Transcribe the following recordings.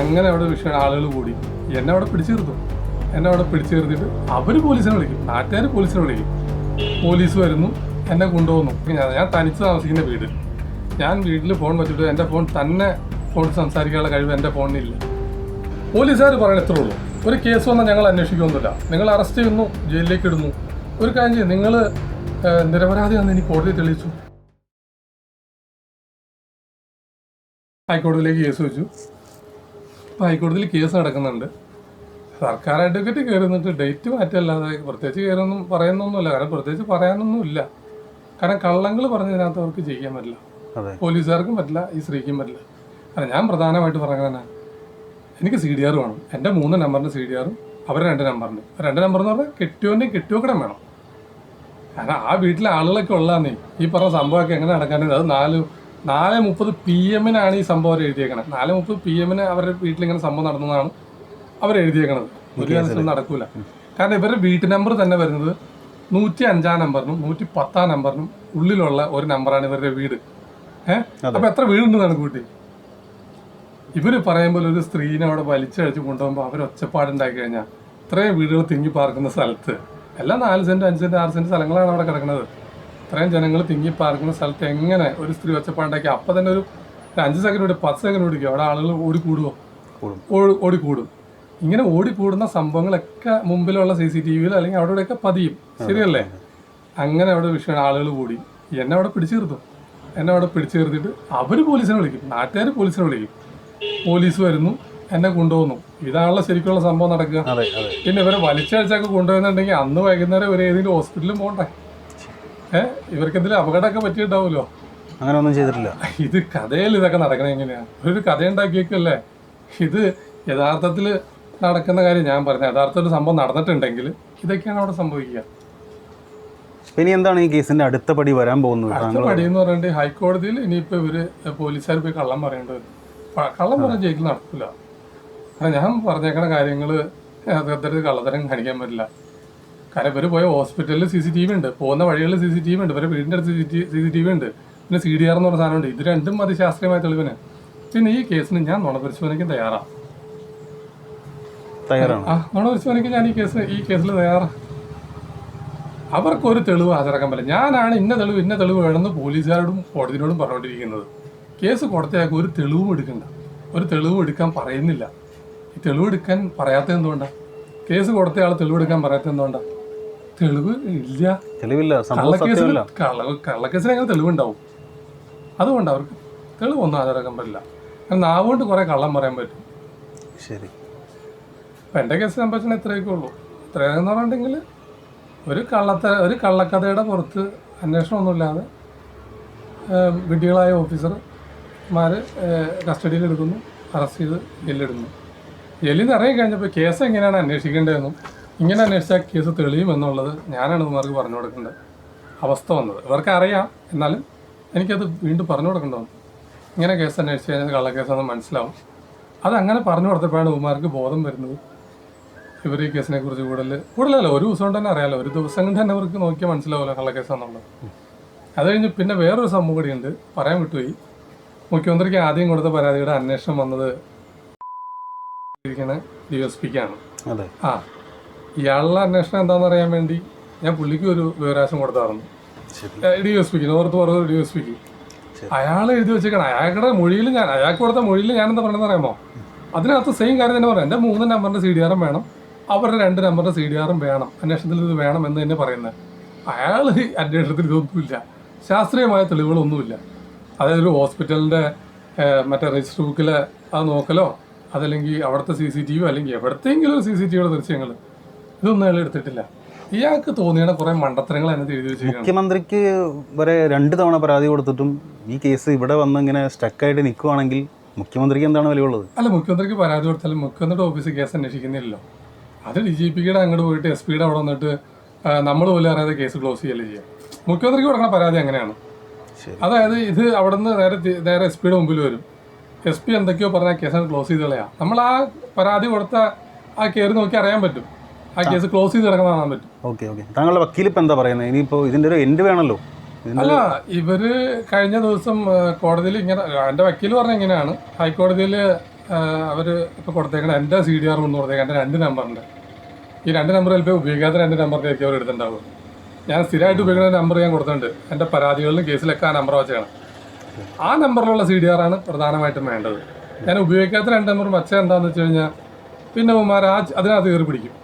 അങ്ങനെ അവിടെ വിഷയം ആളുകൾ കൂടി. എന്നെ അവിടെ പിടിച്ചു നിർത്തും. എന്നെ അവിടെ പിടിച്ചു നിർത്തിയിട്ട് അവർ പോലീസിനെ വിളിക്കും. നാട്ടുകാർ പോലീസിനെ വിളിക്കും. പോലീസ് വരുന്നു എന്നെ കൊണ്ടുപോകുന്നു. ഞാൻ ഞാൻ തനിച്ച് താമസിക്കുന്ന വീട്. ഞാൻ വീട്ടിൽ ഫോൺ വെച്ചിട്ട് എന്റെ ഫോൺ തന്നെ ഫോൺ സംസാരിക്കാനുള്ള കഴിവ് എന്റെ ഫോണിനില്ല. പോലീസുകാർ പറയണ ഇത്രേ ഉള്ളൂ. ഒരു കേസ് വന്നാൽ ഞങ്ങൾ അന്വേഷിക്കുന്നില്ല നിങ്ങൾ അറസ്റ്റ് ചെയ്യുന്നു ജയിലിലേക്ക് ഇടുന്നു. ഒരു കാര്യം ചെയ്യും നിങ്ങൾ നിരപരാധിയാണെന്ന് എനിക്ക് കോടതി തെളിയിച്ചു. ഹൈക്കോടതിയിലേക്ക് കേസ് വെച്ചു. അപ്പോൾ ഹൈക്കോടതിയിൽ കേസ് നടക്കുന്നുണ്ട്. സർക്കാർ അഡ്വക്കേറ്റ് കയറി നിന്നിട്ട് ഡേറ്റ് മാറ്റല്ലാതെ പ്രത്യേകിച്ച് കയറൊന്നും പറയുന്നൊന്നുമില്ല. കാരണം പ്രത്യേകിച്ച് പറയാനൊന്നുമില്ല. കാരണം കള്ളങ്ങൾ പറഞ്ഞതിനകത്ത് അവർക്ക് ചെയ്യാൻ പറ്റില്ല. പോലീസുകാർക്കും പറ്റില്ല ഈ സ്ത്രീക്കും പറ്റില്ല. കാരണം ഞാൻ പ്രധാനമായിട്ട് പറയുന്നത് എനിക്ക് സി ഡി ആർ വേണം. എന്റെ മൂന്ന് നമ്പറിന്റെ സി ഡി ആറും അവർ രണ്ട് നമ്പറിന്റെ. രണ്ട് നമ്പർ എന്ന് പറഞ്ഞാൽ കെട്ടിയോന്റെയും കെട്ടിയോക്കടം വേണം. കാരണം ആ വീട്ടിലെ ആളുകളൊക്കെ ഉള്ളതാന്നേ. ഈ പറഞ്ഞ സംഭവമൊക്കെ എങ്ങനെ നടക്കാനേ അത് നാല് നാല് മുപ്പത് പി എമ്മിനാണ് ഈ സംഭവം അവർ എഴുതിയേക്കണത്. നാല് മുപ്പത് പി എമ്മിന് അവരുടെ വീട്ടിൽ ഇങ്ങനെ സംഭവം നടന്നതാണ് അവർ എഴുതിയേക്കണത്. ഒരു കാലത്തും നടക്കൂല. കാരണം ഇവരുടെ വീട്ടു നമ്പർ തന്നെ വരുന്നത് നൂറ്റി അഞ്ചാം നമ്പറിനും നൂറ്റി പത്താം നമ്പറിനും ഉള്ളിലുള്ള ഒരു നമ്പറാണ് ഇവരുടെ വീട്. ഏഹ് അപ്പൊ എത്ര വീടുണ്ടെന്നാണ് കൂട്ടി? ഇവർ പറയുമ്പോൾ ഒരു സ്ത്രീനെ അവിടെ വലിച്ചഴിച്ച് കൊണ്ടുപോകുമ്പോൾ അവർ ഒച്ചപ്പാടുണ്ടാക്കി കഴിഞ്ഞാൽ ഇത്രയും വീടുകൾ തിങ്ങി പാർക്കുന്ന സ്ഥലത്ത്. എല്ലാം നാല് സെന്റ് അഞ്ച് സെന്റ് ആറ് സെന്റ് സ്ഥലങ്ങളാണ് അവിടെ കിടക്കുന്നത് ഇത്രയും ജനങ്ങൾ തിങ്ങി പാർക്കുന്ന സ്ഥലത്ത് എങ്ങനെ ഒരു സ്ത്രീ ഒച്ചപ്പാടുണ്ടാക്കി? അപ്പം തന്നെ ഒരു അഞ്ച് സെക്കൻഡ് ഓടി പത്ത് സെക്കൻഡ് ഓടിക്കും അവിടെ ആളുകൾ ഓടി കൂടുമോ കൂടും. ഓടി- ഓടിക്കൂടും ഇങ്ങനെ ഓടിക്കൂടുന്ന സംഭവങ്ങളൊക്കെ മുമ്പിലുള്ള സി സി ടി വിയിൽ അല്ലെങ്കിൽ അവിടെ ഇവിടെയൊക്കെ പതിയും. ശരിയല്ലേ? അങ്ങനെ അവിടെ വിഷയമാണ് ആളുകൾ കൂടി. എന്നെ അവിടെ പിടിച്ചു നിർത്തും. എന്നെ അവിടെ പിടിച്ചു നിർത്തിയിട്ട് അവർ പോലീസിനെ വിളിക്കും. നാട്ടുകാർ പോലീസിനെ വിളിക്കും. പോലീസ് വരുന്നു എന്നെ കൊണ്ടുപോകുന്നു ഇതാണല്ലോ ശരിക്കുള്ള സംഭവം നടക്കുക. പിന്നെ ഇവരെ വലിച്ചഴിച്ചൊക്കെ കൊണ്ടുപോകുന്നുണ്ടെങ്കിൽ അന്ന് വൈകുന്നേരം ഒരു ഏതെങ്കിലും ഹോസ്പിറ്റലിൽ പോകണ്ടേ? ഏഹ് ഇവർക്ക് എന്തെങ്കിലും അപകടമൊക്കെ പറ്റിയിട്ടുണ്ടാവുമല്ലോ? അങ്ങനെ ഒന്നും ചെയ്തിട്ടില്ല. ഇത് കഥയിൽ ഇതൊക്കെ നടക്കണേ എങ്ങനെയാ? ഒരു കഥ ഉണ്ടാക്കിയേക്കല്ലേ ഇത് യഥാർത്ഥത്തിൽ നടക്കുന്ന കാര്യം ഞാൻ പറഞ്ഞ ഒരു സംഭവം നടന്നിട്ടുണ്ടെങ്കിൽ ഇതൊക്കെയാണ് അവിടെ സംഭവിക്കുക. ഇനി എന്താണ് ഈ കേസിന്റെ അടുത്ത പടി വരാൻ പോകുന്നത്? അടുത്ത പടി എന്ന് പറഞ്ഞിട്ട് ഹൈക്കോടതിയിൽ ഇനിയിപ്പോ ഇവർ പോലീസുകാർ പോയി കള്ളം പറയേണ്ടി വരും. കള്ളം പറഞ്ഞ ജയിലിൽ നടക്കില്ല ഞാൻ പറഞ്ഞേക്കണ കാര്യങ്ങൾ യഥാർത്ഥത്തിൽ കള്ളത്തരം കാണിക്കാൻ പറ്റില്ല. കാരണം ഇവർ പോയ ഹോസ്പിറ്റലിൽ സി സി ടി വി ഉണ്ട്. പോകുന്ന വഴികളിൽ സി സി ടി വി ഉണ്ട്. ഇവരെ വീടിന്റെ അടുത്ത് സി സി ടി വി ഉണ്ട്. പിന്നെ സി ഡി ആർ എന്ന് പറഞ്ഞ സാധനമുണ്ട്. ഇത് രണ്ടും മതി ശാസ്ത്രീയമായ തെളിവിന്. പിന്നെ ഈ കേസിന് ഞാൻ നുണ പരിശോധനയ്ക്ക് തയ്യാറാണ്. തയ്യാറാണ് ആ നുണ പരിശോധനയ്ക്ക് ഞാൻ ഈ കേസ് ഈ കേസിൽ തയ്യാറാണ് അവർക്കൊരു തെളിവ് ഹാജരാക്കാൻ പറ്റില്ല. ഞാനാണ് ഇന്ന തെളിവ് ഇന്ന തെളിവ് വേണമെന്ന് പോലീസുകാരോടും കോടതിയോടും പറഞ്ഞുകൊണ്ടിരിക്കുന്നത്. കേസ് കൊടുത്തയാൾക്ക് ഒരു തെളിവും എടുക്കണ്ട. ഒരു തെളിവും എടുക്കാൻ പറയുന്നില്ല. ഈ തെളിവെടുക്കാൻ പറയാത്തത് എന്തുകൊണ്ടാണ് കേസ് കൊടുത്തയാൾ തെളിവെടുക്കാൻ പറയാത്തത് എന്തുകൊണ്ടാണ് തെളിവ് ഇല്ല. തെളിവില്ല കള്ളക്കേസിൽ സത്യമല്ല. കള്ള കള്ളക്കേസിന് അങ്ങനെ തെളിവുണ്ടാവും. അതുകൊണ്ട് അവർക്ക് തെളിവൊന്നും ഹാജരാക്കാൻ പറ്റില്ല കാരണം നാവുകൊണ്ട് കുറെ കള്ളം പറയാൻ പറ്റും. ശരി. അപ്പം എന്റെ കേസ് സംഭവിച്ചാൽ ഇത്രയൊക്കെ ഉള്ളൂ. ഇത്രയെന്ന് പറഞ്ഞിട്ടുണ്ടെങ്കിൽ ഒരു കള്ളത്ത ഒരു കള്ളക്കഥയുടെ പുറത്ത് അന്വേഷണമൊന്നുമില്ലാതെ ഏം, വിഡ്ഢികളായ ഓഫീസർമാർ കസ്റ്റഡിയിൽ എടുക്കുന്നു അറസ്റ്റ് ചെയ്ത് ജയിലിലിടുന്നു ജയിലിൽ നിന്ന് ഇറങ്ങി കഴിഞ്ഞപ്പോൾ കേസ് എങ്ങനെയാണ് അന്വേഷിക്കേണ്ടതെന്നും ഇങ്ങനെ അന്വേഷിച്ചാൽ കേസ് തെളിയും എന്നുള്ളത് ഞാനാണ് ഇവർക്ക് പറഞ്ഞു കൊടുക്കേണ്ടത്. അവസ്ഥ വന്നത്. ഇവർക്ക് അറിയാം. എന്നാലും എനിക്കത് വീണ്ടും പറഞ്ഞു കൊടുക്കേണ്ട വന്നു ഇങ്ങനെ കേസ് അന്വേഷിച്ച് കഴിഞ്ഞാൽ കള്ളക്കേസാണെന്ന് മനസ്സിലാവും. അത് അങ്ങനെ പറഞ്ഞു കൊടുത്തപ്പോഴാണ് ഉമാർക്ക് ബോധം വരുന്നത്. ഇവർ ഈ കേസിനെ കുറിച്ച് കൂടുതൽ കൂടുതലല്ല ഒരു ദിവസം കൊണ്ട് തന്നെ അറിയാമല്ലോ ഒരു ദിവസം കൊണ്ട് തന്നെ അവർക്ക് നോക്കിയാൽ മനസ്സിലാവില്ല കള്ളക്കേസാന്നുള്ളത്. അത് കഴിഞ്ഞ് പിന്നെ വേറൊരു സംഭവം ഉണ്ട്. പറയാൻ വിട്ടുപോയി. മുഖ്യമന്ത്രിക്ക് ആദ്യം കൊടുത്ത പരാതിയുടെ അന്വേഷണം വന്നത് ഇരിക്കുന്ന ഡി എസ് പിക്കാണ് ആ. ഇയാളുടെ അന്വേഷണം എന്താണെന്ന് അറിയാൻ വേണ്ടി ഞാൻ പുള്ളിക്ക് ഒരു വിവരാശം കൊടുത്തായിരുന്നു. ഡി എസ് പിക്ക് നോർത്ത് പറഞ്ഞ ഡി എസ് പിക്ക്. അയാൾ എഴുതി വെച്ചേക്കണം. അയാളുടെ മൊഴിയിൽ ഞാൻ അയാൾക്ക് കൊടുത്ത മൊഴിയിൽ ഞാൻ എന്താ പറയുന്നത് അറിയാമോ? അതിനകത്ത് സെയിം കാര്യം തന്നെ പറയാം. എന്റെ മൂന്ന് നമ്പറിന്റെ സി ഡി ആറും വേണം. അവരുടെ രണ്ട് നമ്പറിന്റെ സി ഡി ആറും വേണം. അന്വേഷണത്തിൽ ഇത് വേണം എന്ന് തന്നെ പറയുന്നത്. അയാൾ അന്വേഷണത്തിൽ ഇതൊന്നുമില്ല. ശാസ്ത്രീയമായ തെളിവുകളൊന്നുമില്ല. അതായത് ഒരു ഹോസ്പിറ്റലിന്റെ മറ്റേ രജിസ്റ്റർ ബുക്കിലെ അത് നോക്കലോ? അതല്ലെങ്കിൽ അവിടുത്തെ സി സി ടി വി അല്ലെങ്കിൽ എവിടത്തെങ്കിലും സി സി ടി വിയുടെ ദൃശ്യങ്ങൾ ഇതൊന്നും അയാൾ എടുത്തിട്ടില്ല. ഇയാൾക്ക് തോന്നിയാണ് കുറേ മണ്ടത്തരങ്ങൾ അതിനകത്ത് എഴുതി വെച്ചിരിക്കുകയാണ്. മുഖ്യമന്ത്രിക്ക് വരെ രണ്ട് തവണ പരാതി കൊടുത്തിട്ടും ഈ കേസ് ഇവിടെ വന്ന് ഇങ്ങനെ സ്റ്റക്കായിട്ട് നിൽക്കുവാണെങ്കിൽ മുഖ്യമന്ത്രിക്ക് എന്താണ് വിലയുള്ളത്? അല്ല മുഖ്യമന്ത്രിക്ക് പരാതി കൊടുത്താലും മുഖ്യമന്ത്രിയുടെ ഓഫീസ് കേസ് അന്വേഷിക്കുന്നില്ലല്ലോ. അത് ഡി ജി പിയുടെ അങ്ങോട്ട് പോയിട്ട് എസ് പിയുടെ അവിടെ വന്നിട്ട് നമ്മൾ പോലും അറിയാതെ കേസ് ക്ലോസ് ചെയ്യല്ലേ ചെയ്യാം. മുഖ്യമന്ത്രിക്ക് കൊടുക്കുന്ന പരാതി അങ്ങനെയാണ്. അതായത് ഇത് അവിടെ നിന്ന് നേരെ നേരെ എസ് പിയുടെ മുമ്പിൽ വരും. എസ് പി എന്തൊക്കെയോ പറഞ്ഞാൽ കേസ് ക്ലോസ് ചെയ്ത് കളയാം. നമ്മൾ ആ പരാതി കൊടുത്ത ആ കയറി നോക്കി അറിയാൻ പറ്റും. ആ കേസ് ക്ലോസ് ചെയ്ത് കാണാൻ പറ്റും. Okay okay. താങ്കളുടെ വക്കീൽ ഇപ്പം എന്താ പറയുന്നത് ഇനിയിപ്പോൾ ഇതിന്റെ ഒരു എൻഡ് വേണമല്ലോ അല്ല ഇവർ കഴിഞ്ഞ ദിവസം കോടതിയിൽ ഇങ്ങനെ എന്റെ വക്കീൽ പറഞ്ഞ ഇങ്ങനെയാണ്. ഹൈക്കോടതിയിൽ അവർ ഇപ്പോൾ കൊടുത്തേക്കണ എന്റെ സി ഡി ആർ എന്ന് കൊടുത്തേക്കാൻ എന്റെ രണ്ട് നമ്പറുണ്ട് ഈ രണ്ട് നമ്പർ ചിലപ്പോൾ ഉപയോഗിക്കാത്ത രണ്ട് നമ്പറിലേക്ക് അവർ എടുത്തിട്ടുണ്ടാവും. ഞാൻ സ്ഥിരമായിട്ട് ഉപയോഗിക്കുന്ന നമ്പർ ഞാൻ കൊടുത്തിട്ടുണ്ട്. എന്റെ പരാതികളിലും കേസിലൊക്കെ ആ നമ്പർ വെച്ചാണ് ആ നമ്പറിലുള്ള സി ഡി ആർ ആണ് പ്രധാനമായിട്ടും വേണ്ടത്. ഞാൻ ഉപയോഗിക്കാത്ത രണ്ട് നമ്പർ വച്ച എന്താണെന്ന് വെച്ച് കഴിഞ്ഞാൽ പിന്നെ ഉമാർ ആ അതിനകത്ത് കയറി പിടിക്കും.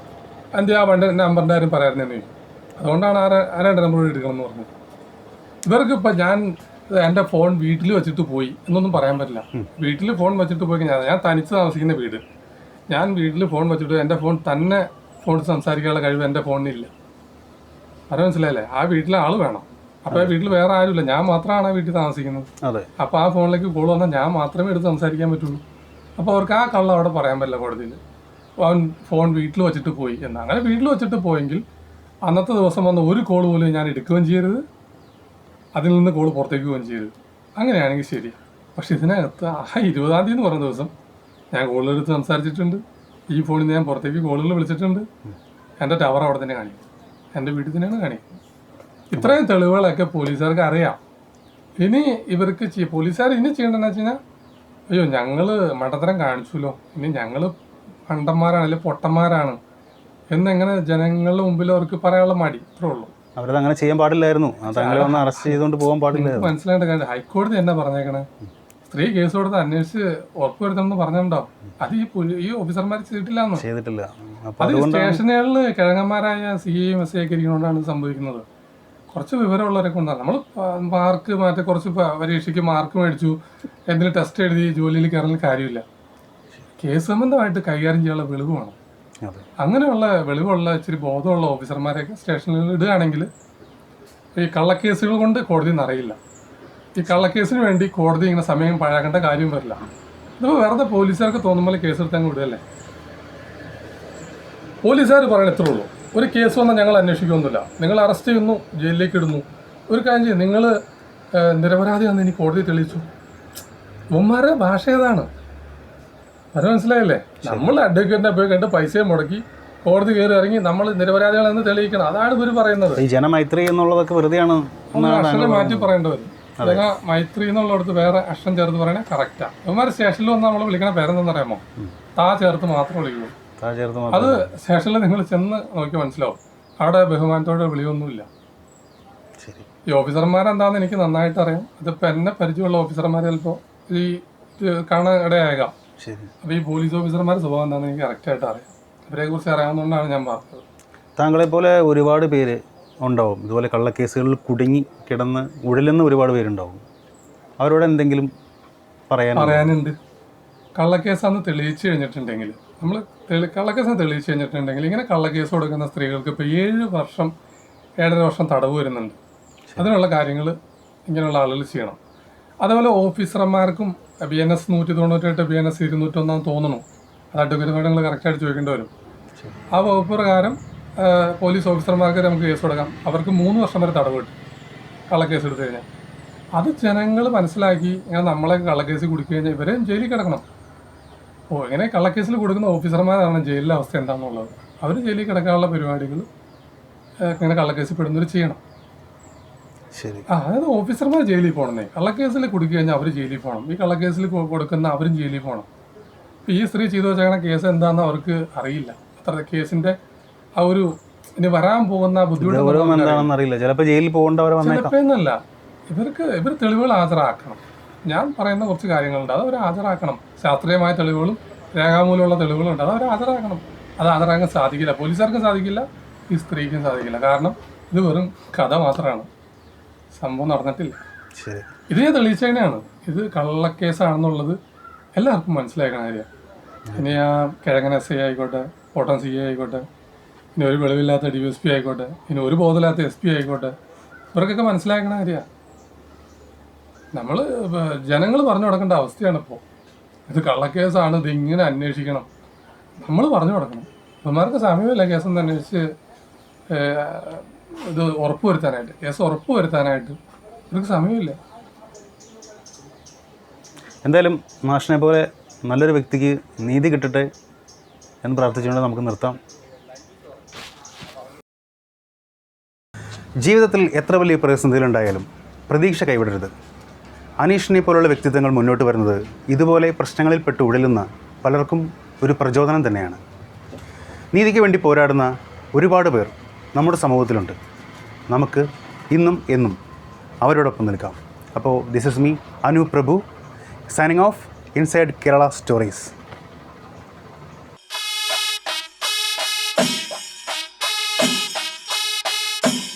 എന്റെ ആ വണ്ടി നമ്പറിന്റെ പറയാറുണ്ടെന്ന്. ചോദിക്കും അതുകൊണ്ടാണ് ആരെ ആ രണ്ട് നമ്പർ എടുക്കണം എന്ന് പറഞ്ഞത്. ഇവർക്ക് ഇപ്പം ഞാൻ എന്റെ ഫോൺ വീട്ടിൽ വെച്ചിട്ട് പോയി എന്നൊന്നും പറയാൻ പറ്റില്ല. വീട്ടിൽ ഫോൺ വെച്ചിട്ട് പോയി ഞാൻ ഞാൻ തനിച്ച് താമസിക്കുന്ന വീട്. ഞാൻ വീട്ടിൽ ഫോൺ വെച്ചിട്ട് എന്റെ ഫോൺ തന്നെ ഫോൺ സംസാരിക്കാനുള്ള കഴിവ് എന്റെ ഫോണിനില്ല അത് മനസ്സിലായില്ലേ? ആ വീട്ടിലെ ആൾ വേണം. അപ്പോൾ ആ വീട്ടിൽ വേറെ ആരുമില്ല. ഞാൻ മാത്രമാണ് ആ വീട്ടിൽ താമസിക്കുന്നത്. അപ്പൊ അപ്പോൾ ആ ഫോണിലേക്ക് കോൾ വന്നാൽ ഞാൻ മാത്രമേ എടുത്ത് സംസാരിക്കാൻ പറ്റുള്ളൂ. അപ്പോൾ അവർക്ക് ആ കള്ളം അവിടെ പറയാൻ പറ്റില്ല കോടതിയിൽ. അവൻ ഫോൺ വീട്ടിൽ വെച്ചിട്ട് പോയി. എന്ന് അങ്ങനെ വീട്ടിൽ വെച്ചിട്ട് പോയെങ്കിൽ അന്നത്തെ ദിവസം വന്ന ഒരു കോൾ പോലും ഞാൻ എടുക്കുകയും ചെയ്യരുത്. അതിൽ നിന്ന് കോൾ പുറത്തേക്ക് പോവുകയും ചെയ്യരുത്. അങ്ങനെയാണെങ്കിൽ ശരി. പക്ഷെ ഇതിനകത്ത് ആ ഇരുപതാം തീയതി എന്ന് പറഞ്ഞ ദിവസം ഞാൻ കോളിലെടുത്ത് സംസാരിച്ചിട്ടുണ്ട്. ഈ ഫോണിൽ ഞാൻ പുറത്തേക്ക് കോളുകൾ വിളിച്ചിട്ടുണ്ട്. എന്റെ ടവർ അവിടെ തന്നെ കാണിക്കും. എന്റെ വീട്ടിൽ തന്നെയാണ് കാണിക്കുന്നത്. ഇത്രയും തെളിവുകളൊക്കെ പോലീസുകാർക്ക് അറിയാം. ഇനി ഇവർക്ക് പോലീസുകാർ ഇനി ചെയ്യേണ്ടതെന്ന് വെച്ച് കഴിഞ്ഞാൽ അയ്യോ ഞങ്ങൾ മണ്ടത്തരം കാണിച്ചുല്ലോ. ഇനി ഞങ്ങൾ പണ്ടന്മാരാണ് അല്ലെങ്കിൽ പൊട്ടന്മാരാണ് എന്നെങ്ങനെ ജനങ്ങളുടെ മുമ്പിൽ അവർക്ക് പറയാനുള്ള മടി ഇത്രേ ഉള്ളൂ. അവരത് അങ്ങനെ ചെയ്യാൻ പാടില്ലായിരുന്നു. തങ്ങളെ അറസ്റ്റ് ചെയ്തുകൊണ്ട് പോകാൻ പാടില്ലായിരുന്നു. മനസ്സിലായിട്ട് കാര്യം. ഹൈക്കോടതി എന്നാ പറഞ്ഞേക്കണേ? സ്ത്രീ കേസ് കൊടുത്ത് അന്വേഷിച്ച് ഉറപ്പുവരുത്തണമെന്ന് പറഞ്ഞിട്ടുണ്ടോ? അത് ഈ ഈ ഓഫീസർമാർ ചെയ്തിട്ടില്ലാന്ന്? ചെയ്തിട്ടില്ല. അത് സ്റ്റേഷനുകളിൽ കിഴങ്ങന്മാരായ സി എയും എസ് ഐ ഒക്കെ ഇരിക്കുന്നതുകൊണ്ടാണ് സംഭവിക്കുന്നത്. കുറച്ച് വിവരമുള്ളവരെ കൊണ്ടാണ് നമ്മൾ മാർക്ക് മാറ്റി കുറച്ച് പരീക്ഷയ്ക്ക് മാർക്ക് മേടിച്ചു എന്തെങ്കിലും ടെസ്റ്റ് എഴുതി ജോലിയിൽ കയറുന്ന കാര്യമില്ല. കേസ് സംബന്ധമായിട്ട് കൈകാര്യം ചെയ്യാനുള്ള വെളിവ് വേണം അതെ. അങ്ങനെയുള്ള വെളിവുള്ള ഇച്ചിരി ബോധമുള്ള ഓഫീസർമാരെയൊക്കെ സ്റ്റേഷനിൽ ഇടുകയാണെങ്കിൽ ഈ കള്ളക്കേസുകൾ കൊണ്ട് കോടതി നിറയില്ല ഈ കള്ളക്കേസിന് വേണ്ടി കോടതി ഇങ്ങനെ സമയം പഴകേണ്ട കാര്യം വരില്ല. ഇതിപ്പോൾ വെറുതെ പോലീസുകാർക്ക് തോന്നുമ്പോൾ കേസെടുത്ത് അങ്ങ് വിടുകയല്ലേ? പോലീസുകാർ പറയണ ഇത്രേ ഉള്ളൂ. ഒരു കേസ് വന്നാൽ ഞങ്ങൾ അന്വേഷിക്കൊന്നുമില്ല നിങ്ങൾ അറസ്റ്റ് ചെയ്യുന്നു ജയിലിലേക്ക് ഇടുന്നു. ഒരു കാര്യം ചെയ്യും നിങ്ങൾ നിരപരാധിയാണെന്ന് ഇനി കോടതി തെളിയിച്ചു. ഉമ്മാരുടെ ഭാഷ ഏതാണ്? അത് മനസ്സിലായില്ലേ? നമ്മൾ അഡ്വക്കേറ്റിനെ പോയി കണ്ട് പൈസയും മുടക്കി കോടതി കയറി ഇറങ്ങി നമ്മൾ നിരപരാധികളെന്ന് തെളിയിക്കണം. അതാണ് ഇവർ പറയുന്നത്. ഈ ജനമൈത്രി എന്നുള്ളതൊക്കെ വെറുതെയാണ് അക്ഷരം മാറ്റി പറയേണ്ടി വരും. മൈത്രി എന്നുള്ളടത്ത് വേറെ അക്ഷരം ചേർത്ത് പറയണേ കറക്റ്റാ ഇവന്മാർ സ്റ്റേഷനിൽ വന്ന് നമ്മൾ വിളിക്കണ പേരെന്തെന്നറിയാമോ? താ ചേർത്ത് മാത്രം വിളിക്കുള്ളൂ. അത് സ്റ്റേഷനിൽ നിങ്ങൾ ചെന്ന് നോക്കി മനസ്സിലാവും. അവിടെ ബഹുമാനത്തോടെ വിളിയൊന്നുമില്ല. ശരി. ഈ ഓഫീസർമാരെന്താണെന്ന് എനിക്ക് നന്നായിട്ട് അറിയാം. അതിപ്പോ എന്നെ പരിചയമുള്ള ഓഫീസർമാർ ചിലപ്പോൾ ഈ കാണാൻ ഇടയാകാം ശരി. അപ്പോൾ ഈ പോലീസ് ഓഫീസർമാരുടെ സ്വഭാവം എന്താണെന്ന് എനിക്ക് കറക്റ്റായിട്ട് അറിയാം. ഇവരെ കുറിച്ച് അറിയാവുന്നതുകൊണ്ടാണ് ഞാൻ പറഞ്ഞത്. താങ്കളെ പോലെ ഒരുപാട് പേര് ഉണ്ടാവും. ഇതുപോലെ കള്ളക്കേസുകളിൽ കുടുങ്ങി കിടന്ന് ഉഴലുന്ന ഒരുപാട് പേരുണ്ടാവും. അവരോട് എന്തെങ്കിലും പറയാൻ പറയാനുണ്ട്. കള്ളക്കേസാന്ന് തെളിയിച്ചു കഴിഞ്ഞിട്ടുണ്ടെങ്കിൽ നമ്മൾ തെളി കള്ളക്കേസാന്ന് തെളിയിച്ചു കഴിഞ്ഞിട്ടുണ്ടെങ്കിൽ ഇങ്ങനെ കള്ളക്കേസ് കൊടുക്കുന്ന സ്ത്രീകൾക്ക് ഇപ്പോൾ ഏഴ് വർഷം ഏഴര വർഷം തടവ് വരുന്നുണ്ട്. അതിനുള്ള കാര്യങ്ങൾ ഇങ്ങനെയുള്ള ആളുകൾ ചെയ്യണം. അതുപോലെ ഓഫീസർമാർക്കും ബി എൻ എസ് നൂറ്റി തൊണ്ണൂറ്റെട്ട് ബി എൻ എസ് ഇരുന്നൂറ്റൊന്നാന്ന് തോന്നുന്നു അത് അഡ്വക്കേറ്റ് നിങ്ങൾ കറക്റ്റായിട്ട് ചോദിക്കേണ്ടി വരും. ആ വകുപ്പ് പ്രകാരം പോലീസ് ഓഫീസർമാർക്ക് നമുക്ക് കേസ് കൊടുക്കാം. അവർക്ക് മൂന്ന് വർഷം വരെ തടവ് കിട്ടും കള്ളക്കേസ് എടുത്തു കഴിഞ്ഞാൽ. അത് ജനങ്ങൾ മനസ്സിലാക്കി ഇങ്ങനെ നമ്മളെ കള്ളക്കേസിൽ കുടുക്കി കഴിഞ്ഞാൽ ഇവരെ ജയിലിൽ കിടക്കണം. ഓ ഇങ്ങനെ കള്ളക്കേസിൽ കൊടുക്കുന്ന ഓഫീസർമാരാണ് ജയിലിലെ അവസ്ഥ എന്താണെന്നുള്ളത് അവർ ജയിലിൽ കിടക്കാനുള്ള പരിപാടികൾ ഇങ്ങനെ കള്ളക്കേസിൽ പെടുന്നവർ ചെയ്യണം. ശരി. ആ അതായത് ഓഫീസർമാർ ജയിലിൽ പോകണമെന്നേ കള്ളക്കേസിൽ കുടുക്കി കഴിഞ്ഞാൽ അവർ ജയിലിൽ പോകണം. ഈ കള്ളക്കേസിൽ കൊടുക്കുന്ന അവരും ജയിലിൽ പോകണം. ഈ സ്ത്രീ ചെയ്തു വെച്ചേക്കണ കേസ് എന്താണെന്ന് അവർക്ക് അറിയില്ല. അത്ര കേസിന്റെ ആ ഒരു ഇനി വരാൻ പോകുന്ന ബുദ്ധിമുട്ട് ചിലപ്പോൾ ജയിലിൽ പോകേണ്ടവരെ വന്നേക്കാം. ചിലപ്പോൾ എന്നല്ല. ഇവർക്ക് ഇവർ തെളിവുകൾ ഹാജരാക്കണം. ഞാൻ പറയുന്ന കുറച്ച് കാര്യങ്ങളുണ്ട്. അത് അവർ ഹാജരാക്കണം. ശാസ്ത്രീയമായ തെളിവുകളും രേഖാമൂലമുള്ള തെളിവുകളുണ്ട് അത് അവർ ഹാജരാക്കണം. അത് ഹാജരാക്കാൻ സാധിക്കില്ല. പോലീസുകാർക്കും സാധിക്കില്ല. ഈ സ്ത്രീക്കും സാധിക്കില്ല. കാരണം ഇത് വെറും കഥ മാത്രമാണ്. സംഭവം നടന്നിട്ടില്ല. ശരി. ഇത് ഞാൻ തെളിയിച്ചതിനാണ് ഇത് കള്ളക്കേസാണെന്നുള്ളത് എല്ലാവർക്കും മനസ്സിലാക്കണ കാര്യം ഇനി ആ കിഴങ്ങൻ എസ് ഐ ആയിക്കോട്ടെ കോട്ടൺ സി ഐ ആയിക്കോട്ടെ ഇനി ഒരു വെളിവില്ലാത്ത ഡി എസ് പി ആയിക്കോട്ടെ ഇനി ഒരു ബോധമില്ലാത്ത എസ് പി ആയിക്കോട്ടെ ഇവർക്കൊക്കെ മനസ്സിലാക്കണ കാര്യമാണ്. നമ്മൾ ജനങ്ങൾ പറഞ്ഞു കൊടുക്കേണ്ട അവസ്ഥയാണ് ഇപ്പോൾ ഇത് കള്ളക്കേസാണ് ഇത് ഇങ്ങനെ അന്വേഷിക്കണം. നമ്മൾ പറഞ്ഞു കൊടുക്കണം. ഇവന്മാർക്ക് സമയമില്ല കേസൊന്നും അന്വേഷിച്ച് ഇത് ഉറപ്പ് വരുത്താനായിട്ട് കേസ് ഉറപ്പ് വരുത്താനായിട്ട്. ഇവർക്ക് സമയമില്ല. എന്തായാലും മാഷിനെ പോലെ നല്ലൊരു വ്യക്തിക്ക് നീതി കിട്ടട്ടെ എന്ന് പ്രാർത്ഥിച്ചുകൊണ്ട് നമുക്ക് നിർത്താം. ജീവിതത്തിൽ എത്ര വലിയ പ്രതിസന്ധികളുണ്ടായാലും പ്രതീക്ഷ കൈവിടരുത്. അനീഷിനെ പോലുള്ള വ്യക്തിത്വങ്ങൾ മുന്നോട്ട് വരുന്നത് ഇതുപോലെ പ്രശ്നങ്ങളിൽപ്പെട്ട് ഉഴലുന്ന പലർക്കും ഒരു പ്രചോദനം തന്നെയാണ്. നീതിക്ക് വേണ്ടി പോരാടുന്ന ഒരുപാട് പേർ നമ്മുടെ സമൂഹത്തിലുണ്ട്. നമുക്ക് ഇന്നും എന്നും അവരോടൊപ്പം നിൽക്കാം. അപ്പോൾ this is me Anu Prabhu signing off inside Kerala stories